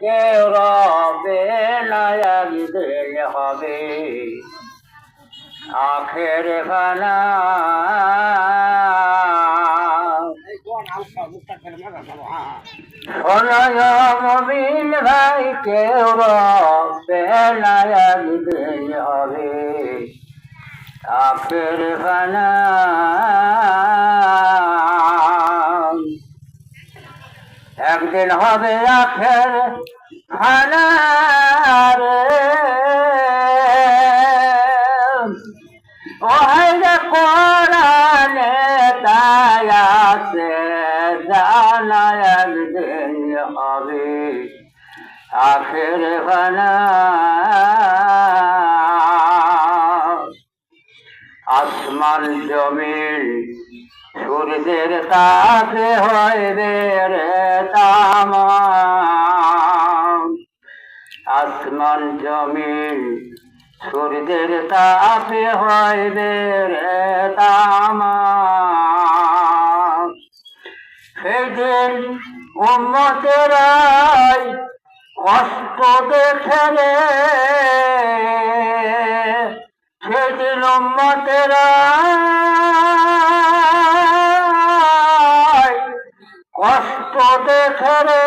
নাই রবে না একদিন হবে। আখের খানা। মবিন ভাই, কেউ রবে না একদিন হবে। আখের খানা। একদিন হবে আখের খানা রে ওহাইরে কোরআনে তাই আছে জানা হবে আখের খানা আসমান জমিন সূর্যের তাপে হইবে রে। সূর্যের তাপে হয় রে তামা। সেদিন উম্মতেরাই কষ্ট দেখে রে। সেদিন উম্মতেরাই কষ্ট দেখে রে।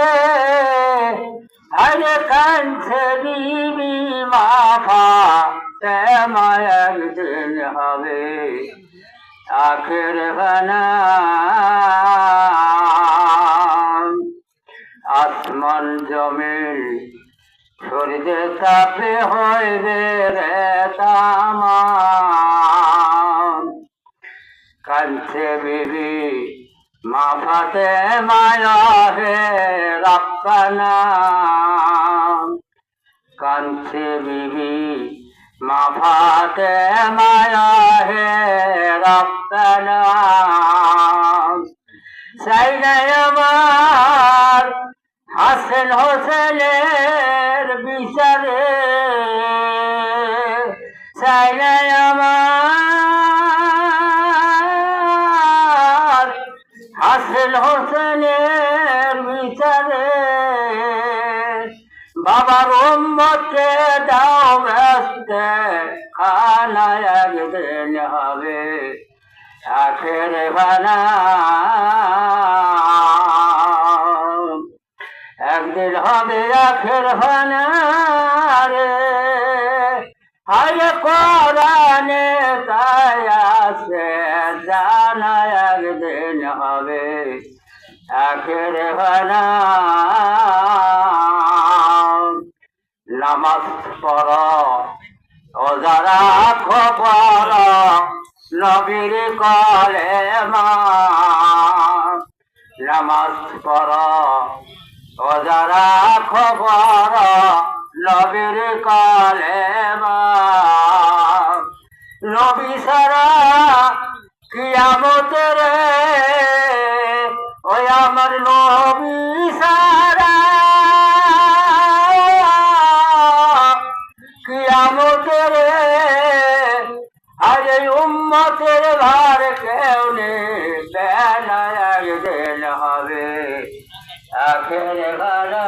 কাঁদছে দিবি মাফা তেমায় একদিন হবে। আখের বানা। আসমান জমিন সূর্যের তাপে হইবে রে তামা। কাঞ্চে বিবি, মাফাতে মায়া হে রপ্পানা। কাঞ্চে বিবি মাফাতে মায়া হে নাই আমার হাসেন হোসেনের বিচারে। নাই হাসেন হোসেনের বিচারে। বাবার উম্মতে দাও ব্যস্ত খানা একদিন হবে আখের ভানা একদিন হবে আখের ভানা রে। আরে কোরআনে তাই আছে জানা একদিন হবে আখের ভানা নামাজ পড় ও যারা খবর নবীর কলে নামাজ পড় ও যারা খবর নবীর কলে নবী সারা কিয়ামত রে ওই আমার নবী এই উম্মতের ভার কেউ নেই হবে। আখের ঘরা